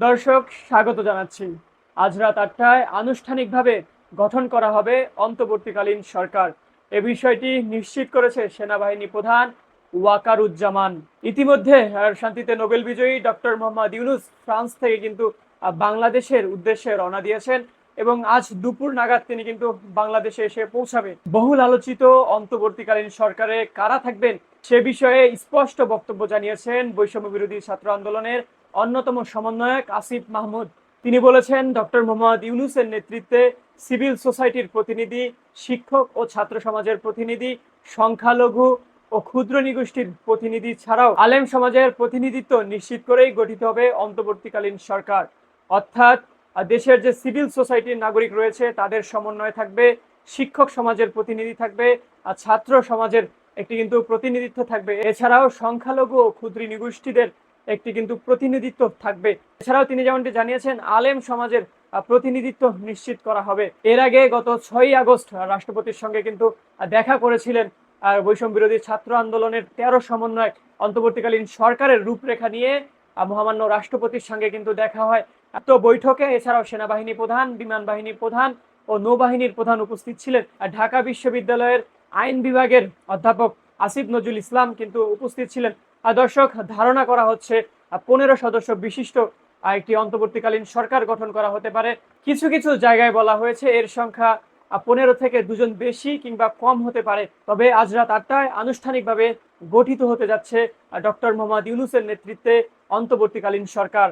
দর্শক, স্বাগত জানাচ্ছি। আজ রাত আটটায় আনুষ্ঠানিকভাবে গঠন করা হবে অন্তর্বর্তীকালীন সরকার। এ বিষয়টি নিশ্চিত করেছে সেনাবাহিনী প্রধান ওয়াকারুজ্জামান। ইতিমধ্যে শান্তিতে নোবেল বিজয়ী ডক্টর মোহাম্মদ ইউনুস ফ্রান্স থেকে কিন্তু বাংলাদেশের উদ্দেশ্যে রওনা দিয়েছেন এবং আজ দুপুর নাগাদ তিনি কিন্তু বাংলাদেশে এসে পৌঁছাবে। বহুল আলোচিত অন্তর্বর্তীকালীন সরকারে কারা থাকবেন সে বিষয়ে স্পষ্ট বক্তব্য জানিয়েছেন বৈষম্য বিরোধী ছাত্র আন্দোলনের অন্যতম সমন্বয়ক আসিফ মাহমুদ। তিনি বলেছেন, ডক্টর মোহাম্মদ ইউনুসের নেতৃত্বে সিভিল সোসাইটির প্রতিনিধি, শিক্ষক ও ছাত্র সমাজের প্রতিনিধি, সংখ্যালঘু ও ক্ষুদ্র নিগোষ্ঠীর প্রতিনিধি ছাড়াও আলেম সমাজের প্রতিনিধিত্ব নিশ্চিত করেই গঠিত হবে অন্তর্বর্তীকালীন সরকার। অর্থাৎ দেশের যে সিভিল সোসাইটির নাগরিক রয়েছে, তাদের সমন্বয় থাকবে, শিক্ষক সমাজের প্রতিনিধি থাকবে, আর ছাত্র সমাজের একটি কিন্তু প্রতিনিধিত্ব থাকবে। এছাড়াও সংখ্যালঘু ও ক্ষুদ্র নিগোষ্ঠীদের একটি কিন্তু প্রতিনিধিত্ব থাকবে। এছাড়াও তিনি যেমনটি জানিয়েছেন, আলেম সমাজের প্রতিনিধিত্ব নিশ্চিত করা হবে। এর আগে গত ছয়ই আগস্ট রাষ্ট্রপতির সঙ্গে কিন্তু দেখা করেছিলেন আর বৈষম্য বিরোধী ছাত্র আন্দোলনের তেরো সমন্বয়ক, অন্তর্বর্তীকালীন সরকারের রূপরেখা নিয়ে মহামান্য রাষ্ট্রপতির সঙ্গে কিন্তু দেখা হয়। তো বৈঠকে এছাড়াও সেনাবাহিনী প্রধান, বিমান বাহিনী প্রধান ও নৌবাহিনীর প্রধান উপস্থিত ছিলেন। ঢাকা বিশ্ববিদ্যালয়ের আইন বিভাগের অধ্যাপক আসিফ নজরুল ইসলাম কিন্তু উপস্থিত ছিলেন। দর্শক, ধারণা করা হচ্ছে পনেরো সদস্য বিশিষ্ট একটি অন্তর্বর্তীকালীন সরকার গঠন করা হতে পারে। কিছু কিছু জায়গায় বলা হয়েছে এর সংখ্যা পনেরো থেকে দুজন বেশি কিংবা কম হতে পারে। তবে আজ রাত আটটায় আনুষ্ঠানিকভাবে গঠিত হতে যাচ্ছে ডক্টর মোহাম্মদ ইউনুসের নেতৃত্বে অন্তর্বর্তীকালীন সরকার।